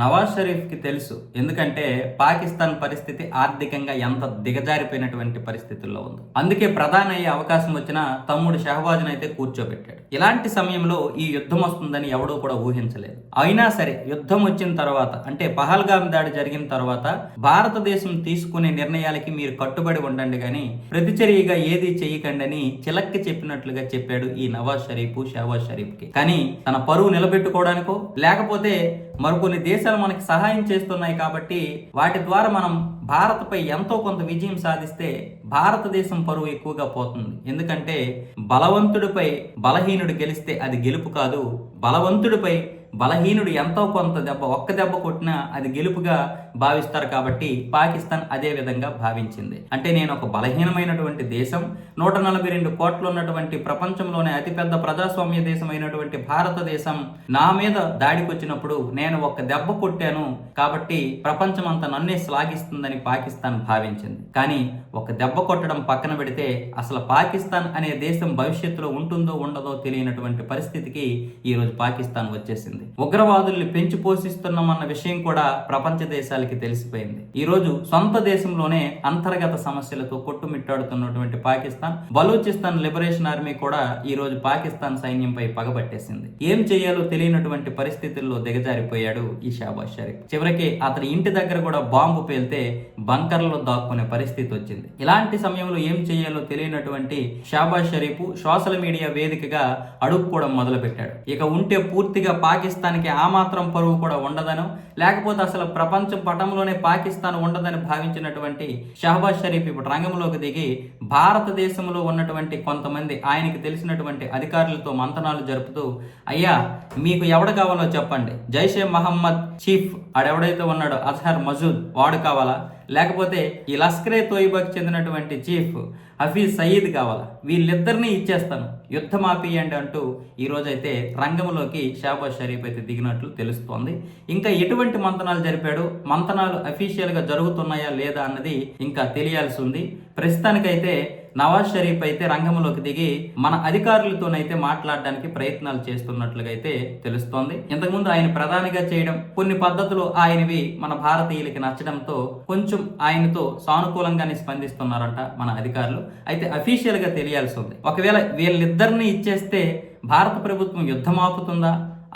నవాజ్ షరీఫ్కి తెలుసు. ఎందుకంటే పాకిస్తాన్ పరిస్థితి ఆర్థికంగా ఎంత దిగజారిపోయినటువంటి పరిస్థితుల్లో ఉంది. అందుకే ప్రధాని అయ్యే అవకాశం వచ్చిన తమ్ముడు షహబాజ్ను అయితే కూర్చోబెట్టాడు. ఇలాంటి సమయంలో ఈ యుద్ధం వస్తుందని ఎవడూ కూడా ఊహించలేదు. అయినా సరే యుద్ధం వచ్చిన తర్వాత అంటే పహల్గామ్ దాడి జరిగిన తర్వాత భారతదేశం తీసుకునే నిర్ణయాలకి మీరు కట్టుబడి ఉండండి కానీ ప్రతిచర్యగా ఏది చేయకండి అని చిలక్కి చెప్పినట్లుగా చెప్పాడు ఈ నవాజ్ షరీఫ్ షహబాజ్ షరీఫ్కి. కానీ తన పరువు నిలబెట్టుకోవడానికో లేకపోతే మరికొన్ని దేశాలు మనకి సహాయం చేస్తున్నాయి కాబట్టి వాటి ద్వారా మనం భారత్పై ఎంతో కొంత విజయం సాధిస్తే భారతదేశం పరువు ఎక్కువగా పోతుంది. ఎందుకంటే బలవంతుడిపై బలహీనుడు గెలిస్తే అది గెలుపు కాదు బలవంతుడిపై బలహీనుడు ఎంతో కొంత దెబ్బ ఒక్క దెబ్బ కొట్టినా అది గెలుపుగా భావిస్తారు కాబట్టి పాకిస్తాన్ అదే విధంగా భావించింది. అంటే నేను ఒక బలహీనమైనటువంటి దేశం నూట నలభై రెండు కోట్లు ఉన్నటువంటి ప్రపంచంలోనే అతిపెద్ద ప్రజాస్వామ్య దేశం అయినటువంటి భారతదేశం. నా మీద దాడికి వచ్చినప్పుడు నేను ఒక దెబ్బ కొట్టాను కాబట్టి ప్రపంచం అంతా నన్నే శ్లాఘిస్తుందని పాకిస్తాన్ భావించింది. కానీ ఒక దెబ్బ కొట్టడం పక్కన పెడితే అసలు పాకిస్తాన్ అనే దేశం భవిష్యత్తులో ఉంటుందో ఉండదో తెలియనటువంటి పరిస్థితికి ఈ రోజు పాకిస్తాన్ వచ్చేసింది. ఉగ్రవాదుల్ని పెంచి పోషిస్తున్నామన్న విషయం కూడా ప్రపంచ దేశాలకి తెలిసిపోయింది. ఈ రోజు సొంత దేశంలోనే అంతర్గత సమస్యలతో కొట్టుమిట్టాడుతున్నటువంటి పాకిస్తాన్ బలూచిస్తాన్ లిబరేషన్ ఆర్మీ కూడా ఈ రోజు పాకిస్తాన్ సైన్యంపై పగబట్టేసింది. ఏం చేయాలో తెలియనటువంటి పరిస్థితుల్లో దిగజారిపోయాడు ఈ షాబాజ్ షరీఫ్. చివరికి అతని ఇంటి దగ్గర కూడా బాంబు పేలితే బంకర్లో దాక్కునే పరిస్థితి వచ్చింది. ఇలాంటి సమయంలో ఏం చేయాలో తెలియనటువంటి షాబాజ్ షరీఫ్ సోషల్ మీడియా వేదికగా అడుక్కోవడం మొదలుపెట్టాడు. ఇక ఉంటే పూర్తిగా పాకిస్తాన్ పాకిస్తాన్కి ఆ మాత్రం పరువు కూడా ఉండదను. లేకపోతే అసలు ప్రపంచ పటంలోనే పాకిస్తాన్ ఉండదని భావించినటువంటి షహబాజ్ షరీఫ్ ఇప్పుడు రంగంలోకి దిగి భారతదేశంలో ఉన్నటువంటి కొంతమంది ఆయనకి తెలిసినటువంటి అధికారులతో మంతనాలు జరుపుతూ అయ్యా మీకు ఎవడ కావాలో చెప్పండి. జైషే మహమ్మద్ చీఫ్ ఆడెవడైతే ఉన్నాడో అజహర్ మజూద్ వాడు కావాలా? లేకపోతే ఈ లస్కరే తోయిబాకి చెందినటువంటి చీఫ్ హఫీజ్ సయీద్ కావాలా? వీళ్ళిద్దరినీ ఇచ్చేస్తాను. యుద్ధం ఆపేయండి అంటూ ఈరోజైతే రంగంలోకి షాబాజ్ షరీఫ్ అయితే దిగినట్లు తెలుస్తోంది. ఇంకా ఎటువంటి మంతనాలు జరిపాడు? మంతనాలు అఫీషియల్గా జరుగుతున్నాయా లేదా అన్నది ఇంకా తెలియాల్సి ఉంది. ప్రస్తుతానికైతే నవాజ్ షరీఫ్ అయితే రంగంలోకి దిగి మన అధికారులతోనైతే మాట్లాడడానికి ప్రయత్నాలు చేస్తున్నట్లుగా అయితే తెలుస్తోంది. ఇంతకుముందు ఆయన ప్రధానిగా చేయడం కొన్ని పద్ధతులు ఆయనవి మన భారతీయులకి నచ్చడంతో కొంచెం ఆయనతో సానుకూలంగానే స్పందిస్తున్నారంట మన అధికారులు. అయితే అఫీషియల్గా తెలియాల్సి ఉంది. ఒకవేళ వీళ్ళిద్దరిని ఇచ్చేస్తే భారత ప్రభుత్వం యుద్ధం ఆపుతుందా?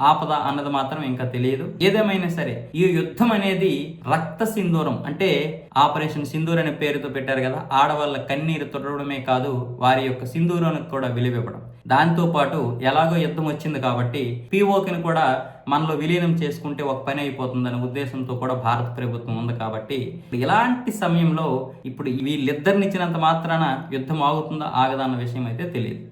ఆపద అన్నది మాత్రం ఇంకా తెలియదు. ఏదేమైనా సరే ఈ యుద్ధం అనేది రక్త సింధూరం అంటే ఆపరేషన్ సింధూర్ అనే పేరుతో పెట్టారు కదా ఆడవాళ్ళ కన్నీరు తుడవడమే కాదు వారి యొక్క సింధూరానికి కూడా విలువివ్వడం. దాంతో పాటు ఎలాగో యుద్ధం వచ్చింది కాబట్టి పీఓకిని కూడా మనలో విలీనం చేసుకుంటే ఒక పని అయిపోతుందనే ఉద్దేశంతో కూడా భారత ప్రభుత్వం ఉంది కాబట్టి ఇలాంటి సమయంలో ఇప్పుడు వీళ్ళిద్దరినిచ్చినంత మాత్రాన యుద్ధం ఆగుతుందా ఆగదా అన్న విషయం అయితే తెలియదు.